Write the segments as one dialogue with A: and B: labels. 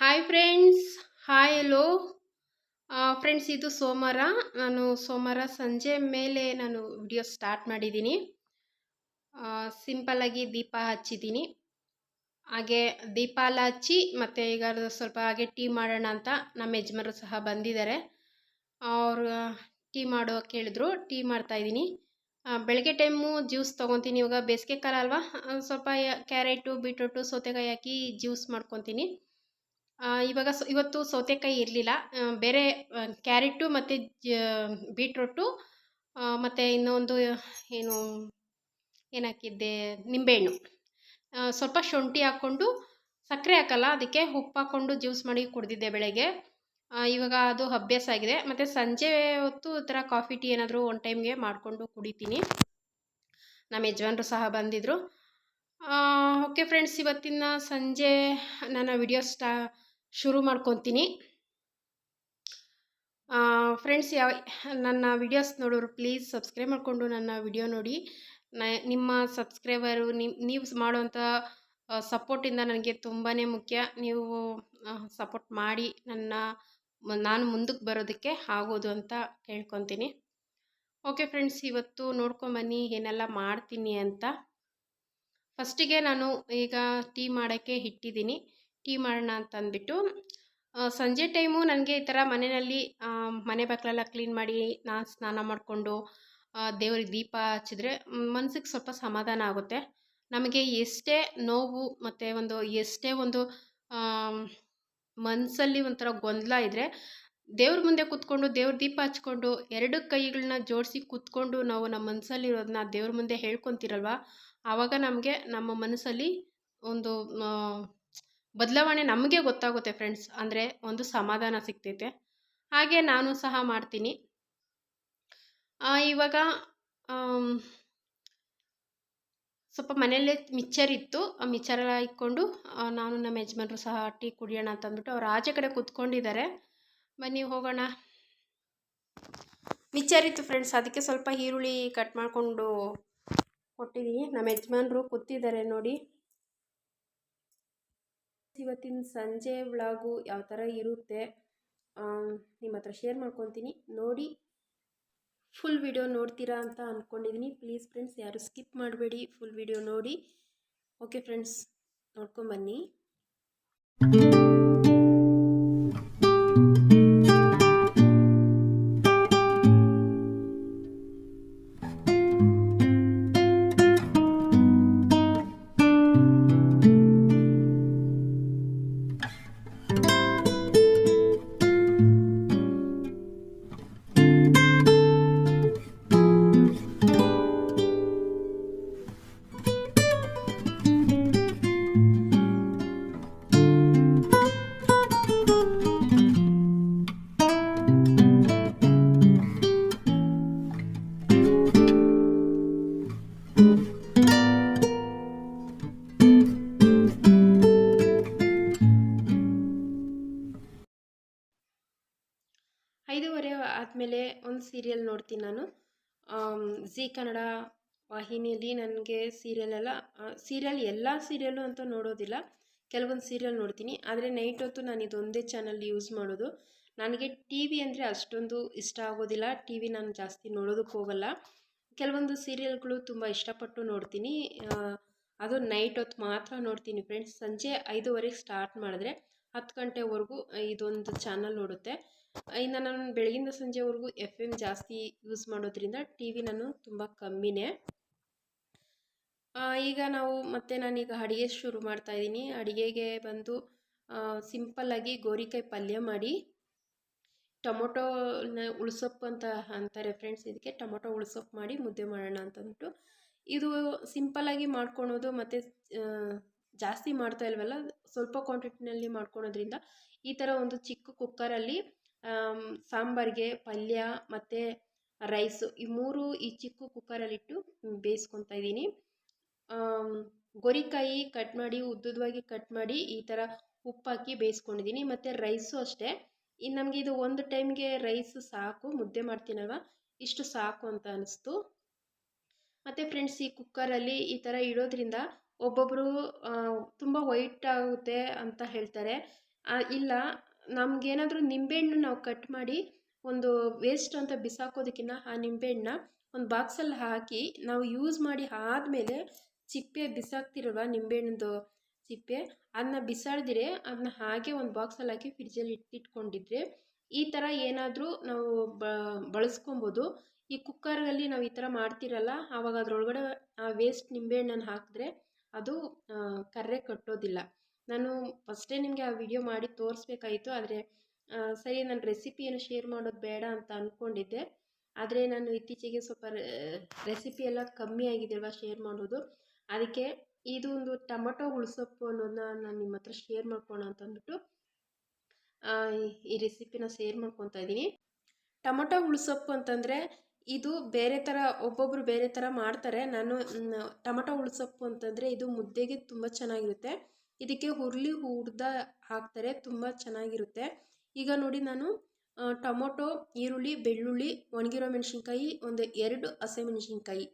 A: Hi friends hi hello friends ಇದು ಸೋಮವಾರ. ನಾನು ಸೋಮವಾರ ಸಂಜೆ ಮೇಲೆ ನಾನು ವಿಡಿಯೋ ಸ್ಟಾರ್ಟ್ ಮಾಡಿದ್ದೀನಿ. ಸಿಂಪಲ್ಲಾಗಿ ದೀಪ ಹಚ್ಚಿದ್ದೀನಿ. ಹಾಗೆ ದೀಪ ಎಲ್ಲ ಹಚ್ಚಿ ಮತ್ತು ಈಗ ಸ್ವಲ್ಪ ಹಾಗೆ ಟೀ ಮಾಡೋಣ ಅಂತ ನಮ್ಮ ಯಜಮಾನರು ಸಹ ಬಂದಿದ್ದಾರೆ. ಅವರು ಟೀ ಮಾಡೋ ಕೇಳಿದ್ರು. ಟೀ ಮಾಡ್ತಾಯಿದ್ದೀನಿ ಬೆಳಗ್ಗೆ ಟೈಮು ಜ್ಯೂಸ್ ತೊಗೊತೀನಿ ಇವಾಗ. ಬೇಸಿಗೆ ಕಾಲ ಅಲ್ವಾ? ಸ್ವಲ್ಪ ಕ್ಯಾರೆಟು, ಬೀಟ್ರೂಟು, ಸೌತೆಕಾಯಿ ಹಾಕಿ ಜ್ಯೂಸ್ ಮಾಡ್ಕೊತೀನಿ. ಇವಾಗ ಸ, ಇವತ್ತು ಸೌತೆಕಾಯಿ ಇರಲಿಲ್ಲ. ಬೇರೆ ಕ್ಯಾರೆಟು ಮತ್ತು ಜ, ಬೀಟ್ರೂಟು ಮತ್ತು ಇನ್ನೊಂದು, ಏನು, ಏನಾಕಿದ್ದೆ, ನಿಂಬೆಹಣ್ಣು. ಸ್ವಲ್ಪ ಶುಂಠಿ ಹಾಕ್ಕೊಂಡು, ಸಕ್ಕರೆ ಹಾಕಲ್ಲ, ಅದಕ್ಕೆ ಉಪ್ಪು ಹಾಕ್ಕೊಂಡು ಜ್ಯೂಸ್ ಮಾಡಿ ಕುಡಿದಿದ್ದೆ ಬೆಳಗ್ಗೆ. ಇವಾಗ ಅದು ಅಭ್ಯಾಸ ಆಗಿದೆ. ಮತ್ತು ಸಂಜೆ ಹೊತ್ತು ಈ ಥರ ಕಾಫಿ, ಟೀ ಏನಾದರೂ ಒನ್ ಟೈಮ್ಗೆ ಮಾಡಿಕೊಂಡು ಕುಡಿತೀನಿ. ನಮ್ಮ ಯಜಮಾನರು ಸಹ ಬಂದಿದ್ದರು ಓಕೆ ಫ್ರೆಂಡ್ಸ್, ಇವತ್ತಿನ ಸಂಜೆ ನನ್ನ ವಿಡಿಯೋ ಸ್ಟಾ ಶುರು ಮಾಡ್ಕೊತೀನಿ. ಫ್ರೆಂಡ್ಸ್ ಯಾವ, ನನ್ನ ವಿಡಿಯೋಸ್ ನೋಡೋರು ಪ್ಲೀಸ್ ಸಬ್ಸ್ಕ್ರೈಬ್ ಮಾಡಿಕೊಂಡು ನನ್ನ ವಿಡಿಯೋ ನೋಡಿ. ನಿಮ್ಮ ಸಬ್ಸ್ಕ್ರೈಬರು ನಿಮ್ಮ ನೀವು ಮಾಡುವಂಥ ಸಪೋರ್ಟಿಂದ ನನಗೆ ತುಂಬಾ ಮುಖ್ಯ. ನೀವು ಸಪೋರ್ಟ್ ಮಾಡಿ ನನ್ನ, ನಾನು ಮುಂದಕ್ಕೆ ಬರೋದಕ್ಕೆ ಆಗೋದು ಅಂತ ಕೇಳ್ಕೊತೀನಿ. ಓಕೆ ಫ್ರೆಂಡ್ಸ್ ಇವತ್ತು ನೋಡ್ಕೊಂಬನ್ನಿ ಏನೆಲ್ಲ ಮಾಡ್ತೀನಿ ಅಂತ. ಫಸ್ಟಿಗೆ ನಾನು ಈಗ ಟೀ ಮಾಡೋಕ್ಕೆ ಇಟ್ಟಿದ್ದೀನಿ. ಟೀ ಮಾಡೋಣ ಅಂತ ಅಂದ್ಬಿಟ್ಟು ಸಂಜೆ ಟೈಮು ನನಗೆ ಈ ಥರ ಮನೆಯಲ್ಲಿ ಮನೆ ಬಕ್ಲೆಲ್ಲ ಕ್ಲೀನ್ ಮಾಡಿ ನಾನು ಸ್ನಾನ ಮಾಡಿಕೊಂಡು ದೇವ್ರಿಗೆ ದೀಪ ಹಚ್ಚಿದ್ರೆ ಮನಸ್ಸಿಗೆ ಸ್ವಲ್ಪ ಸಮಾಧಾನ ಆಗುತ್ತೆ. ನಮಗೆ ಎಷ್ಟೇ ನೋವು ಮತ್ತು ಒಂದು, ಎಷ್ಟೇ ಒಂದು ಮನಸ್ಸಲ್ಲಿ ಒಂಥರ ಗೊಂದಲ ಇದ್ದರೆ ದೇವ್ರ ಮುಂದೆ ಕೂತ್ಕೊಂಡು, ದೇವ್ರ ದೀಪ ಹಚ್ಕೊಂಡು, ಎರಡು ಕೈಗಳನ್ನ ಜೋಡಿಸಿ ಕೂತ್ಕೊಂಡು ನಾವು ನಮ್ಮ ಮನಸ್ಸಲ್ಲಿರೋದನ್ನ ದೇವ್ರ ಮುಂದೆ ಹೇಳ್ಕೊತಿರಲ್ವ? ಆವಾಗ ನಮಗೆ ನಮ್ಮ ಮನಸ್ಸಲ್ಲಿ ಒಂದು ಬದಲಾವಣೆ ನಮಗೆ ಗೊತ್ತಾಗುತ್ತೆ ಫ್ರೆಂಡ್ಸ್ ಅಂದರೆ ಒಂದು ಸಮಾಧಾನ ಸಿಗ್ತೈತೆ. ಹಾಗೆ ನಾನು ಸಹ ಮಾಡ್ತೀನಿ. ಇವಾಗ ಸ್ವಲ್ಪ ಮನೆಯಲ್ಲೇ ಮಿಕ್ಚರ್ ಇತ್ತು. ಆ ಮಿಕ್ಚರ್ ಇಟ್ಕೊಂಡು ನಾನು ನಮ್ಮ ಯಜಮಾನ್ರು ಸಹ ಟೀ ಕುಡಿಯೋಣ ಅಂತ ಅಂದ್ಬಿಟ್ಟು ಅವ್ರು ಆಚೆ ಕಡೆ ಕೂತ್ಕೊಂಡಿದ್ದಾರೆ. ಬನ್ನಿ ಹೋಗೋಣ. ಮಿಕ್ಚರ್ ಇತ್ತು ಫ್ರೆಂಡ್ಸ್ ಅದಕ್ಕೆ ಸ್ವಲ್ಪ ಈರುಳ್ಳಿ ಕಟ್ ಮಾಡಿಕೊಂಡು ಕೊಟ್ಟಿದ್ದೀನಿ ನಮ್ಮ ಯಜಮಾನ್ರು ಕೂತಿದ್ದಾರೆ ನೋಡಿ. ಇವತ್ತಿನ ಸಂಜೆ ವ್ಲಾಗು ಯಾವ ಥರ ಇರುತ್ತೆ ನಿಮ್ಮ ಹತ್ರ ಶೇರ್ ಮಾಡ್ಕೊತೀನಿ. ನೋಡಿ ಫುಲ್ ವಿಡಿಯೋ ನೋಡ್ತೀರಾ ಅಂತ ಅಂದ್ಕೊಂಡಿದ್ದೀನಿ ಪ್ಲೀಸ್ ಫ್ರೆಂಡ್ಸ್ ಯಾರು ಸ್ಕಿಪ್ ಮಾಡಬೇಡಿ ಫುಲ್ ವಿಡಿಯೋ ನೋಡಿ. ಓಕೆ ಫ್ರೆಂಡ್ಸ್ ನೋಡ್ಕೊಂಬನ್ನಿ ಐದೂವರೆ ಆದಮೇಲೆ ಒಂದು ಸೀರಿಯಲ್ ನೋಡ್ತೀನಿ ನಾನು. ಝೀ ಕನ್ನಡ ವಾಹಿನಿಯಲ್ಲಿ ನನಗೆ ಸೀರಿಯಲ್ ಎಲ್ಲ ಸೀರಿಯಲ್ ಎಲ್ಲ ಸೀರಿಯಲ್ಲು ಅಂತ ನೋಡೋದಿಲ್ಲ. ಕೆಲವೊಂದು ಸೀರಿಯಲ್ ನೋಡ್ತೀನಿ. ಆದರೆ ನೈಟ್ ಹೊತ್ತು ನಾನು ಇದೊಂದೇ ಚಾನಲ್ ಯೂಸ್ ಮಾಡೋದು. ನನಗೆ ಟಿ ವಿ ಅಂದರೆ ಅಷ್ಟೊಂದು ಇಷ್ಟ ಆಗೋದಿಲ್ಲ. ಟಿ ವಿ ನಾನು ಜಾಸ್ತಿ ನೋಡೋದಕ್ಕೆ ಹೋಗಲ್ಲ. ಕೆಲವೊಂದು ಸೀರಿಯಲ್ಗಳು ತುಂಬ ಇಷ್ಟಪಟ್ಟು ನೋಡ್ತೀನಿ. ಅದು ನೈಟ್ ಹೊತ್ತು ಮಾತ್ರ ನೋಡ್ತೀನಿ ಫ್ರೆಂಡ್ಸ್ ಸಂಜೆ ಐದೂವರೆಗೆ ಸ್ಟಾರ್ಟ್ ಮಾಡಿದ್ರೆ ಹತ್ತು ಗಂಟೆವರೆಗೂ ಇದೊಂದು ಚಾನಲ್ ನೋಡುತ್ತೆ ಇನ್ನು ನಾನು ಬೆಳಗಿಂದ ಸಂಜೆವರೆಗೂ ಎಫ್ ಎಂ ಜಾಸ್ತಿ ಯೂಸ್ ಮಾಡೋದ್ರಿಂದ ಟಿ ವಿ ನಾನು ತುಂಬ ಕಮ್ಮಿನೇ. ಈಗ ನಾವು ಮತ್ತೆ ನಾನೀಗ ಅಡುಗೆ ಶುರು ಮಾಡ್ತಾ ಇದ್ದೀನಿ. ಅಡುಗೆಗೆ ಬಂದು ಸಿಂಪಲ್ಲಾಗಿ ಗೋರಿಕಾಯಿ ಪಲ್ಯ ಮಾಡಿ ಟೊಮೊಟೊನ ಉಳ್ಸೊಪ್ಪು ಅಂತ ಅಂತಾರೆ ಫ್ರೆಂಡ್ಸ್ ಇದಕ್ಕೆ ಟೊಮೊಟೊ ಉಳ್ಸೊಪ್ಪು ಮಾಡಿ ಮುದ್ದೆ ಮಾಡೋಣ ಅಂತಂದ್ಬಿಟ್ಟು, ಇದು ಸಿಂಪಲ್ಲಾಗಿ ಮಾಡ್ಕೊಳೋದು ಮತ್ತು ಜಾಸ್ತಿ ಮಾಡ್ತಾ ಇಲ್ವಲ್ಲ, ಸ್ವಲ್ಪ ಕ್ವಾಂಟಿಟಿನಲ್ಲಿ ಮಾಡ್ಕೊಳೋದ್ರಿಂದ ಈ ಥರ ಒಂದು ಚಿಕ್ಕ ಕುಕ್ಕರಲ್ಲಿ ಸಾಂಬಾರಿಗೆ ಪಲ್ಯ ಮತ್ತು ರೈಸು ಈ ಮೂರು ಈ ಚಿಕ್ಕ ಕುಕ್ಕರಲ್ಲಿಟ್ಟು ಬೇಯಿಸ್ಕೊತಾ ಇದ್ದೀನಿ. ಗೋರಿಕಾಯಿ ಕಟ್ ಮಾಡಿ, ಉದ್ದುದವಾಗಿ ಕಟ್ ಮಾಡಿ ಈ ಥರ ಉಪ್ಪಾಕಿ ಬೇಯಿಸ್ಕೊಂಡಿದ್ದೀನಿ. ಮತ್ತು ರೈಸು ಅಷ್ಟೇ. ಇನ್ನು ನಮಗೆ ಇದು ಒಂದು ಟೈಮ್ಗೆ ರೈಸ್ ಸಾಕು, ಮುದ್ದೆ ಮಾಡ್ತೀನಲ್ವ? ಇಷ್ಟು ಸಾಕು ಅಂತ ಅನಿಸ್ತು. ಮತ್ತು ಫ್ರೆಂಡ್ಸ್, ಈ ಕುಕ್ಕರಲ್ಲಿ ಈ ಥರ ಇಡೋದ್ರಿಂದ ಒಬ್ಬೊಬ್ಬರು ತುಂಬ ವೈಟ್ ಆಗುತ್ತೆ ಅಂತ ಹೇಳ್ತಾರೆ. ಇಲ್ಲ ನಮಗೇನಾದರೂ ನಿಂಬೆಹಣ್ಣು ನಾವು ಕಟ್ ಮಾಡಿ ಒಂದು ವೇಸ್ಟ್ ಅಂತ ಬಿಸಾಕೋದಕ್ಕಿಂತ ಆ ನಿಂಬೆಹಣ್ಣನ್ನ ಒಂದು ಬಾಕ್ಸಲ್ಲಿ ಹಾಕಿ ನಾವು ಯೂಸ್ ಮಾಡಿ ಆದಮೇಲೆ ಚಿಪ್ಪೆ ಬಿಸಾಕ್ತಿರಲ್ವ ನಿಂಬೆಹಣ್ಣದು ಸಿಪ್ಪೆ ಅದನ್ನ ಬಿಸಾಡಿದ್ರೆ ಅದನ್ನ ಹಾಗೆ ಒಂದು ಬಾಕ್ಸಲ್ಲಿ ಹಾಕಿ ಫ್ರಿಡ್ಜಲ್ಲಿ ಇಟ್ಟಿಟ್ಕೊಂಡಿದ್ರೆ ಈ ಥರ ಏನಾದರೂ ನಾವು ಬಳಸ್ಕೊಬೋದು. ಈ ಕುಕ್ಕರಲ್ಲಿ ನಾವು ಈ ಥರ ಮಾಡ್ತಿರಲ್ಲ, ಆವಾಗ ಅದರೊಳಗಡೆ ಆ ವೇಸ್ಟ್ ನಿಂಬೆಹಣ್ಣನ್ನು ಹಾಕಿದ್ರೆ ಅದು ಕರ್ರೆ ಕಟ್ಟೋದಿಲ್ಲ. ನಾನು ಫಸ್ಟೇ ನಿಮಗೆ ಆ ವಿಡಿಯೋ ಮಾಡಿ ತೋರಿಸ್ಬೇಕಾಯಿತು, ಆದರೆ ಸರಿ ನಾನು ರೆಸಿಪಿಯನ್ನು ಶೇರ್ ಮಾಡೋದು ಬೇಡ ಅಂತ ಅಂದ್ಕೊಂಡಿದ್ದೆ ಆದರೆ ನಾನು ಇತ್ತೀಚೆಗೆ ಸ್ವಲ್ಪ ರೆಸಿಪಿ ಎಲ್ಲ ಕಮ್ಮಿ ಆಗಿದೆಯಲ್ವಾ ಶೇರ್ ಮಾಡೋದು. ಅದಕ್ಕೆ ಇದು ಒಂದು ಟೊಮೊಟೊ ಹುಳಿಸೊಪ್ಪು ಅನ್ನೋದನ್ನ ನಾನು ನಿಮ್ಮ ಹತ್ರ ಶೇರ್ ಮಾಡ್ಕೋಣ ಅಂತ ಅಂದ್ಬಿಟ್ಟು ಈ ರೆಸಿಪಿನ ಶೇರ್ ಮಾಡ್ಕೊತಾ ಇದ್ದೀನಿ. ಟೊಮೊಟೊ ಹುಳಿಸೊಪ್ಪು ಅಂತಂದರೆ, ಇದು ಬೇರೆ ಥರ ಒಬ್ಬೊಬ್ಬರು ಬೇರೆ ಥರ ಮಾಡ್ತಾರೆ. ನಾನು ಟೊಮೊಟೊ ಹುಳಿಸೊಪ್ಪು ಅಂತಂದರೆ ಇದು ಮುದ್ದೆಗೆ ತುಂಬ ಚೆನ್ನಾಗಿರುತ್ತೆ. ಇದಕ್ಕೆ ಹುರುಳಿ ಹುಡ್ದ ಹಾಕ್ತಾರೆ, ತುಂಬ ಚೆನ್ನಾಗಿರುತ್ತೆ. ಈಗ ನೋಡಿ ನಾನು ಟೊಮೊಟೊ, ಈರುಳ್ಳಿ, ಬೆಳ್ಳುಳ್ಳಿ, ಒಣಗಿರೋ ಮೆಣಸಿನ್ಕಾಯಿ, ಒಂದು ಎರಡು ಹಸಿಮೆಣಸಿನ್ಕಾಯಿ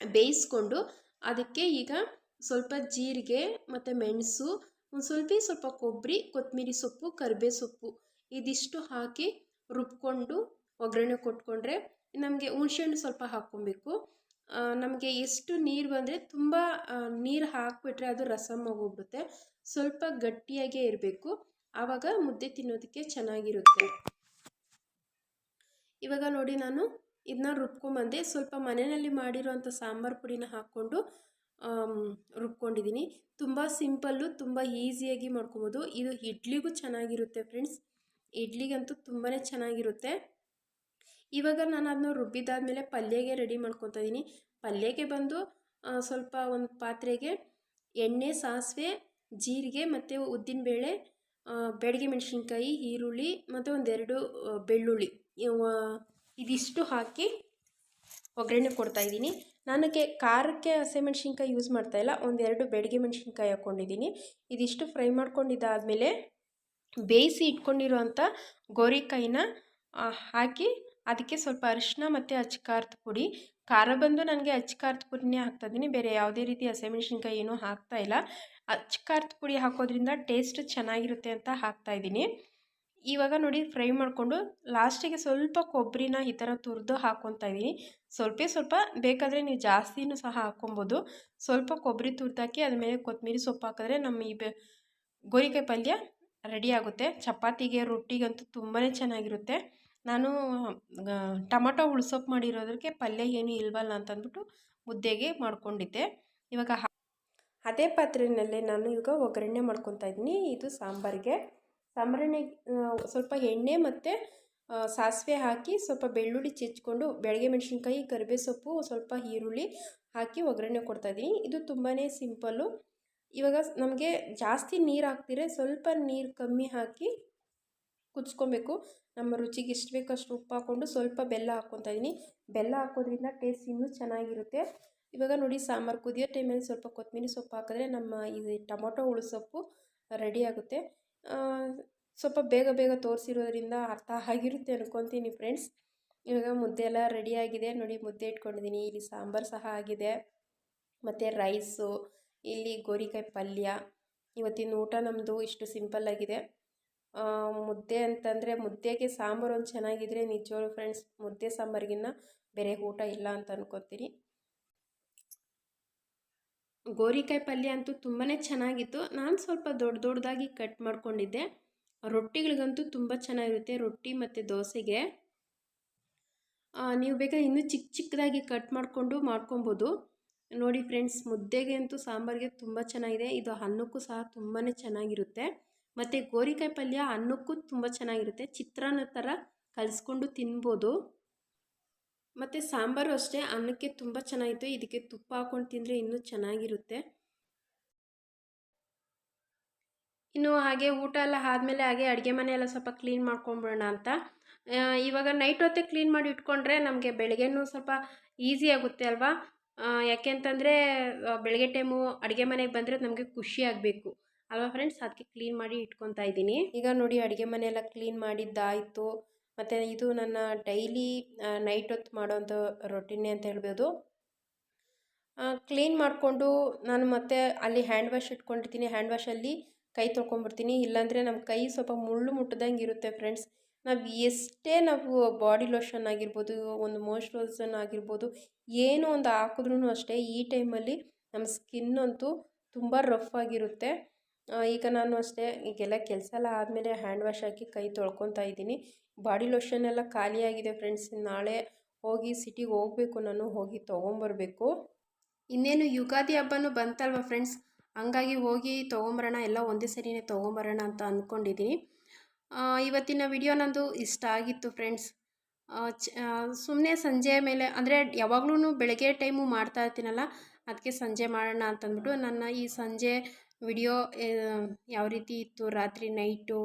A: ಬೇಯಿಸ್ಕೊಂಡು ಅದಕ್ಕೆ ಈಗ ಸ್ವಲ್ಪ ಜೀರಿಗೆ ಮತ್ತು ಮೆಣಸು, ಒಂದು ಸ್ವಲ್ಪ ಸ್ವಲ್ಪ ಕೊಬ್ಬರಿ ಕೊತ್ತಂಬರಿ ಸೊಪ್ಪು ಕರಿಬೇವು ಸೊಪ್ಪು ಇದಿಷ್ಟು ಹಾಕಿ ರುಬ್ಕೊಂಡು, ಒಗ್ಗರಣೆ ಕೊಟ್ಕೊಂಡ್ರೆ ನಮಗೆ ಹುಣ್ಸೆಹಣ್ಣು ಸ್ವಲ್ಪ ಹಾಕ್ಕೊಬೇಕು. ನಮಗೆ ಎಷ್ಟು ನೀರು ಬಂದರೆ ತುಂಬ ನೀರು ಹಾಕಿಬಿಟ್ರೆ ಅದು ರಸಮ್ ಆಗೋಗ್ಬಿಡುತ್ತೆ. ಸ್ವಲ್ಪ ಗಟ್ಟಿಯಾಗೇ ಇರಬೇಕು. ಆವಾಗ ಮುದ್ದೆ ತಿನ್ನೋದಕ್ಕೆ ಚೆನ್ನಾಗಿರುತ್ತೆ. ಇವಾಗ ನೋಡಿ ನಾನು ಇದನ್ನ ರುಬ್ಕೊಂಬಂದೆ, ಸ್ವಲ್ಪ ಮನೆಯಲ್ಲಿ ಮಾಡಿರೋಂಥ ಸಾಂಬಾರು ಪುಡಿನ ಹಾಕ್ಕೊಂಡು ರುಬ್ಕೊಂಡಿದ್ದೀನಿ ತುಂಬ ಸಿಂಪಲ್ಲು, ತುಂಬ ಈಸಿಯಾಗಿ ಮಾಡ್ಕೊಬೋದು. ಇದು ಇಡ್ಲಿಗೂ ಚೆನ್ನಾಗಿರುತ್ತೆ ಫ್ರೆಂಡ್ಸ್. ಇಡ್ಲಿಗಂತೂ ತುಂಬಾ ಚೆನ್ನಾಗಿರುತ್ತೆ. ಇವಾಗ ನಾನು ಅದನ್ನ ರುಬ್ಬಿದಾದ್ಮೇಲೆ ಪಲ್ಯಗೆ ರೆಡಿ ಮಾಡ್ಕೊತಾ ಇದ್ದೀನಿ ಪಲ್ಯಗೆ ಬಂದು ಸ್ವಲ್ಪ ಒಂದು ಪಾತ್ರೆಗೆ ಎಣ್ಣೆ, ಸಾಸಿವೆ, ಜೀರಿಗೆ ಮತ್ತು ಉದ್ದಿನಬೇಳೆ ಬೆಳಗ್ಗೆ ಮೆಣಸಿನ್ಕಾಯಿ, ಈರುಳ್ಳಿ ಮತ್ತು ಒಂದೆರಡು ಬೆಳ್ಳುಳ್ಳಿ. ಇದಿಷ್ಟು ಹಾಕಿ ಒಗ್ಗರಣೆ ಕೊಡ್ತಾಯಿದ್ದೀನಿ ನನಗೆ ಖಾರಕ್ಕೆ ಹಸಿಮೆಣ್ಸಿನ್ಕಾಯಿ ಯೂಸ್ ಮಾಡ್ತಾಯಿಲ್ಲ ಒಂದೆರಡು ಬೆಳಗ್ಗೆ ಮೆಣಸಿನ್ಕಾಯಿ ಹಾಕ್ಕೊಂಡಿದ್ದೀನಿ ಇದಿಷ್ಟು ಫ್ರೈ ಮಾಡ್ಕೊಂಡಿದ್ದಾದಮೇಲೆ ಬೇಯಿಸಿ ಇಟ್ಕೊಂಡಿರುವಂಥ ಗೋರಿಕಾಯಿನ ಹಾಕಿ ಅದಕ್ಕೆ ಸ್ವಲ್ಪ ಅರಿಶಿನ ಮತ್ತು ಅಚ್ಚಖಾರದ ಪುಡಿ. ಖಾರ ಬಂದು ನನಗೆ ಅಚ್ಚ ಪುಡಿನೇ ಹಾಕ್ತಾಯಿದ್ದೀನಿ ಬೇರೆ ಯಾವುದೇ ರೀತಿ ಹಸಿಮೆಣ್ಸಿನ್ಕಾಯಿ ಏನೂ ಹಾಕ್ತಾಯಿಲ್ಲ ಇಲ್ಲ. ಖಾರದ ಪುಡಿ ಹಾಕೋದ್ರಿಂದ ಟೇಸ್ಟ್ ಚೆನ್ನಾಗಿರುತ್ತೆ ಅಂತ ಹಾಕ್ತಾಯಿದ್ದೀನಿ ಇವಾಗ ನೋಡಿ ಫ್ರೈ ಮಾಡಿಕೊಂಡು ಲಾಸ್ಟಿಗೆ ಸ್ವಲ್ಪ ಕೊಬ್ಬರಿನ ಈ ಥರ ತುರಿದು ಹಾಕ್ಕೊತಾ ಇದ್ದೀನಿ. ಸ್ವಲ್ಪ ಸ್ವಲ್ಪ ಬೇಕಾದರೆ ನೀವು ಜಾಸ್ತಿನೂ ಸಹ ಹಾಕ್ಕೊಬೋದು ಸ್ವಲ್ಪ ಕೊಬ್ಬರಿ ತುರ್ದಾಕಿ ಅದ್ರ ಕೊತ್ತಂಬರಿ ಸೊಪ್ಪು ಹಾಕಿದ್ರೆ ನಮ್ಮ ಈ ಗೋರಿಕಾಯಿ ಪಲ್ಯ ರೆಡಿ ಆಗುತ್ತೆ. ಚಪಾತಿಗೆ, ರೊಟ್ಟಿಗಂತೂ ತುಂಬಾ ಚೆನ್ನಾಗಿರುತ್ತೆ. ನಾನು ಟೊಮೊಟೊ ಹುಳ್ಸೊಪ್ಪು ಮಾಡಿರೋದಕ್ಕೆ ಪಲ್ಯ ಏನೂ ಇಲ್ವಲ್ಲ ಅಂತಂದ್ಬಿಟ್ಟು ಮುದ್ದೆಗೆ ಮಾಡ್ಕೊಂಡಿದ್ದೆ. ಇವಾಗ ಅದೇ ಪಾತ್ರೆಯಲ್ಲೇ ನಾನು ಇವಾಗ ಒಗ್ಗರಣೆ ಮಾಡ್ಕೊತಾ ಇದ್ದೀನಿ. ಇದು ಸಾಂಬಾರಿಗೆ. ಸಾಂಬಾರಣೆ ಸ್ವಲ್ಪ ಎಣ್ಣೆ ಮತ್ತು ಸಾಸಿವೆ ಹಾಕಿ ಸ್ವಲ್ಪ ಬೆಳ್ಳುಳ್ಳಿ ಚೆಚ್ಕೊಂಡು, ಬೆಳಗ್ಗೆ ಮೆಣಸಿನ್ಕಾಯಿ, ಕರಿಬೇವು ಸೊಪ್ಪು, ಸ್ವಲ್ಪ ಈರುಳ್ಳಿ ಹಾಕಿ ಒಗ್ಗರಣೆ ಕೊಡ್ತಾಯಿದ್ದೀನಿ ಇದು ತುಂಬಾ ಸಿಂಪಲ್ಲು. ಇವಾಗ ನಮಗೆ ಜಾಸ್ತಿ ನೀರು ಹಾಕ್ತಿರೆ ಸ್ವಲ್ಪ ನೀರು ಕಮ್ಮಿ ಹಾಕಿ ಕುದಿಸ್ಕೊಬೇಕು. ನಮ್ಮ ರುಚಿಗೆ ಎಷ್ಟು ಬೇಕೋ ಅಷ್ಟು ಉಪ್ಪು ಹಾಕ್ಕೊಂಡು ಸ್ವಲ್ಪ ಬೆಲ್ಲ ಹಾಕ್ಕೊತಾ ಇದ್ದೀನಿ ಬೆಲ್ಲ ಹಾಕೋದ್ರಿಂದ ಟೇಸ್ಟ್ ಇನ್ನೂ ಚೆನ್ನಾಗಿರುತ್ತೆ. ಇವಾಗ ನೋಡಿ ಸಾಂಬಾರು ಕುದಿಯೋ ಟೈಮಲ್ಲಿ ಸ್ವಲ್ಪ ಕೊತ್ತಂಬರಿ ಸೊಪ್ಪು ಹಾಕಿದ್ರೆ ನಮ್ಮ ಇದು ಟೊಮೊಟೊ ಹುಳು ಸೊಪ್ಪು ರೆಡಿ ಆಗುತ್ತೆ. ಸ್ವಲ್ಪ ಬೇಗ ಬೇಗ ತೋರಿಸಿರೋದ್ರಿಂದ ಅರ್ಥ ಆಗಿರುತ್ತೆ ಅನ್ಕೊತೀನಿ ಫ್ರೆಂಡ್ಸ್. ಇವಾಗ ಮುದ್ದೆ ಎಲ್ಲ ರೆಡಿಯಾಗಿದೆ ನೋಡಿ ಮುದ್ದೆ ಇಟ್ಕೊಂಡಿದ್ದೀನಿ ಇಲ್ಲಿ ಸಾಂಬಾರು ಸಹ ಆಗಿದೆ. ಮತ್ತು ರೈಸು, ಇಲ್ಲಿ ಗೋರಿಕಾಯಿ ಪಲ್ಯ, ಇವತ್ತಿನ ಊಟ ನಮ್ಮದು ಇಷ್ಟು ಸಿಂಪಲ್ಲಾಗಿದೆ ಮುದ್ದೆ ಅಂತಂದರೆ ಮುದ್ದೆಗೆ ಸಾಂಬಾರು ಒಂದು ಚೆನ್ನಾಗಿದ್ರೆ ನಿಜವಾಗ್ಲೂ ಫ್ರೆಂಡ್ಸ್ ಮುದ್ದೆ ಸಾಂಬಾರಿಗಿನ್ನ ಬೇರೆ ಊಟ ಇಲ್ಲ ಅಂತ ಅನ್ಕೋತೀನಿ ಗೋರಿಕಾಯಿ ಪಲ್ಯ ಅಂತೂ ತುಂಬಾ ಚೆನ್ನಾಗಿತ್ತು. ನಾನು ಸ್ವಲ್ಪ ದೊಡ್ಡ ದೊಡ್ಡದಾಗಿ ಕಟ್ ಮಾಡ್ಕೊಂಡಿದ್ದೆ. ರೊಟ್ಟಿಗಳಿಗಂತೂ ತುಂಬ ಚೆನ್ನಾಗಿರುತ್ತೆ ರೊಟ್ಟಿ ಮತ್ತು ದೋಸೆಗೆ. ನೀವು ಬೇಕಾದ್ರೆ ಇನ್ನೂ ಚಿಕ್ಕ ಚಿಕ್ಕದಾಗಿ ಕಟ್ ಮಾಡಿಕೊಂಡು ಮಾಡ್ಕೊಬೋದು. ನೋಡಿ ಫ್ರೆಂಡ್ಸ್ ಮುದ್ದೆಗೆ ಅಂತೂ ಸಾಂಬಾರಿಗೆ ತುಂಬ ಚೆನ್ನಾಗಿದೆ. ಇದು ಅನ್ನಕ್ಕೂ ಸಹ ತುಂಬಾ ಚೆನ್ನಾಗಿರುತ್ತೆ. ಮತ್ತು ಗೋರಿಕಾಯಿ ಪಲ್ಯ ಅನ್ನಕ್ಕೂ ತುಂಬ ಚೆನ್ನಾಗಿರುತ್ತೆ. ಚಿತ್ರಾನ್ನ ಥರ ಕಲಿಸ್ಕೊಂಡು ತಿನ್ಬೋದು. ಮತ್ತು ಸಾಂಬಾರು ಅಷ್ಟೇ, ಅನ್ನಕ್ಕೆ ತುಂಬ ಚೆನ್ನಾಗಿತ್ತು. ಇದಕ್ಕೆ ತುಪ್ಪ ಹಾಕ್ಕೊಂಡು ತಿಂದರೆ ಇನ್ನೂ ಚೆನ್ನಾಗಿರುತ್ತೆ. ಇನ್ನು ಹಾಗೆ ಊಟ ಎಲ್ಲ ಆದಮೇಲೆ ಹಾಗೆ ಅಡುಗೆ ಮನೆ ಎಲ್ಲ ಸ್ವಲ್ಪ ಕ್ಲೀನ್ ಮಾಡ್ಕೊಂಬಿಡೋಣ ಅಂತ. ಇವಾಗ ನೈಟ್ ಹೊತ್ತೇ ಕ್ಲೀನ್ ಮಾಡಿ ಇಟ್ಕೊಂಡ್ರೆ ನಮಗೆ ಬೆಳಗ್ಗೆನೂ ಸ್ವಲ್ಪ ಈಸಿ ಆಗುತ್ತೆ ಅಲ್ವಾ? ಯಾಕೆಂತಂದರೆ ಬೆಳಗ್ಗೆ ಟೈಮು ಅಡುಗೆ ಮನೆಗೆ ಬಂದರೆ ನಮಗೆ ಖುಷಿ ಆಗಬೇಕು. ಅಲ್ವಾ ಫ್ರೆಂಡ್ಸ್ ಅದಕ್ಕೆ ಕ್ಲೀನ್ ಮಾಡಿ ಇಟ್ಕೊತಾ ಇದ್ದೀನಿ. ಈಗ ನೋಡಿ ಅಡುಗೆ ಮನೆಯೆಲ್ಲ ಕ್ಲೀನ್ ಮಾಡಿದ್ದಾಯಿತು. ಮತ್ತು ಇದು ನನ್ನ ಡೈಲಿ ನೈಟ್ ಹೊತ್ತು ಮಾಡೋಂಥ ರೊಟೀನೇ ಅಂತ ಹೇಳ್ಬೋದು. ಕ್ಲೀನ್ ಮಾಡಿಕೊಂಡು ನಾನು ಮತ್ತೆ ಅಲ್ಲಿ ಹ್ಯಾಂಡ್ ವಾಶ್ ಇಟ್ಕೊಂಡಿರ್ತೀನಿ. ಹ್ಯಾಂಡ್ ವಾಶಲ್ಲಿ ಕೈ ತೊಳ್ಕೊಂಡ್ಬಿಡ್ತೀನಿ. ಇಲ್ಲಾಂದರೆ ನಮ್ಮ ಕೈ ಸ್ವಲ್ಪ ಮುಳ್ಳು ಮುಟ್ಟದಂಗೆ ಇರುತ್ತೆ ಫ್ರೆಂಡ್ಸ್ ನಾವು ಎಷ್ಟೇ ನಾವು ಬಾಡಿ ಲೋಷನ್ ಆಗಿರ್ಬೋದು, ಒಂದು ಮಾಯ್ಶ್ಚರೈಸನ್ ಆಗಿರ್ಬೋದು, ಏನೋ ಒಂದು ಹಾಕಿದ್ರೂ ಅಷ್ಟೇ ಈ ಟೈಮಲ್ಲಿ ನಮ್ಮ ಸ್ಕಿನ್ ಅಂತೂ ತುಂಬ ರಫ್ ಆಗಿರುತ್ತೆ. ಈಗ ನಾನು ಅಷ್ಟೇ ಈಗೆಲ್ಲ ಕೆಲಸ ಎಲ್ಲ ಆದಮೇಲೆ ಹ್ಯಾಂಡ್ ವಾಶ್ ಹಾಕಿ ಕೈ ತೊಳ್ಕೊತಾ ಇದ್ದೀನಿ. ಬಾಡಿ ಲೋಷನ್ ಎಲ್ಲ ಖಾಲಿಯಾಗಿದೆ ಫ್ರೆಂಡ್ಸ್ ನಾಳೆ ಹೋಗಿ ಸಿಟಿಗೆ ಹೋಗಬೇಕು, ನಾನು ಹೋಗಿ ತೊಗೊಂಬರ್ಬೇಕು. ಇನ್ನೇನು ಯುಗಾದಿ ಹಬ್ಬನೂ ಬಂತಲ್ವ ಫ್ರೆಂಡ್ಸ್ ಹಂಗಾಗಿ ಹೋಗಿ ತೊಗೊಂಬರೋಣ, ಎಲ್ಲ ಒಂದೇ ಸರಿನೇ ತೊಗೊಂಬರೋಣ ಅಂತ ಅಂದ್ಕೊಂಡಿದ್ದೀನಿ ಇವತ್ತಿನ ವಿಡಿಯೋ ನಂದು ಇಷ್ಟ ಆಗಿತ್ತು ಫ್ರೆಂಡ್ಸ್ ಸುಮ್ಮನೆ ಸಂಜೆ ಮೇಲೆ, ಅಂದರೆ ಯಾವಾಗ್ಲೂ ಬೆಳಗ್ಗೆ ಟೈಮು ಮಾಡ್ತಾ ಇರ್ತೀನಲ್ಲ ಅದಕ್ಕೆ ಸಂಜೆ ಮಾಡೋಣ ಅಂತಂದ್ಬಿಟ್ಟು ನನ್ನ ಈ ಸಂಜೆ ವಿಡಿಯೋ ಯಾವ ರೀತಿ ಇತ್ತು ರಾತ್ರಿ ನೈಟು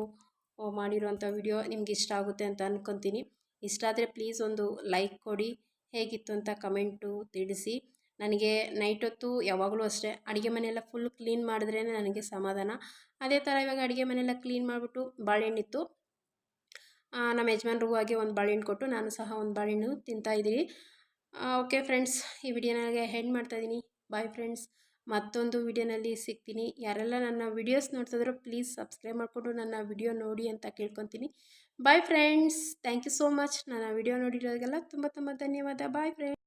A: ಮಾಡಿರುವಂಥ ವಿಡಿಯೋ ನಿಮ್ಗೆ ಇಷ್ಟ ಆಗುತ್ತೆ ಅಂತ ಅಂದ್ಕೊತೀನಿ ಇಷ್ಟ ಆದರೆ ಪ್ಲೀಸ್ ಒಂದು ಲೈಕ್ ಕೊಡಿ. ಹೇಗಿತ್ತು ಅಂತ ಕಮೆಂಟು ತಿಳಿಸಿ. ನನಗೆ ನೈಟ್ ಹೊತ್ತು ಯಾವಾಗಲೂ ಅಷ್ಟೇ ಅಡುಗೆ ಮನೆಯೆಲ್ಲ ಫುಲ್ ಕ್ಲೀನ್ ಮಾಡಿದ್ರೇ ನನಗೆ ಸಮಾಧಾನ. ಅದೇ ಥರ ಇವಾಗ ಅಡುಗೆ ಮನೆಯೆಲ್ಲ ಕ್ಲೀನ್ ಮಾಡಿಬಿಟ್ಟು ಬಾಳೆಹಣ್ಣಿತ್ತು. ನಮ್ಮ ಯಜಮಾನ್ರಿಗೂ ಹಾಗೆ ಒಂದು ಬಾಳೆಹಣ್ಣು ಕೊಟ್ಟು ನಾನು ಸಹ ಒಂದು ಬಾಳೆಹಣ್ಣು ತಿಂತಾಯಿದ್ದೀನಿ ಓಕೆ ಫ್ರೆಂಡ್ಸ್ ಈ ವಿಡಿಯೋನಾಗೆ ಹೆಂಡ್ ಮಾಡ್ತಾಯಿದ್ದೀನಿ ಬಾಯ್ ಫ್ರೆಂಡ್ಸ್ ಮತ್ತೊಂದು ವಿಡಿಯೋನಲ್ಲಿ ಸಿಗ್ತೀನಿ. ಯಾರೆಲ್ಲ ನನ್ನ ವಿಡಿಯೋಸ್ ನೋಡ್ತಿದ್ರು ಪ್ಲೀಸ್ ಸಬ್ಸ್ಕ್ರೈಬ್ ಮಾಡಿಕೊಂಡು ನನ್ನ ವಿಡಿಯೋ ನೋಡಿ ಅಂತ ಕೇಳ್ಕೊತೀನಿ. Bye friends thank you so much ನನ್ನ ವಿಡಿಯೋ ನೋಡಿರೋದಕ್ಕೆಲ್ಲ ತುಂಬ ತುಂಬ ಧನ್ಯವಾದ. Bye friends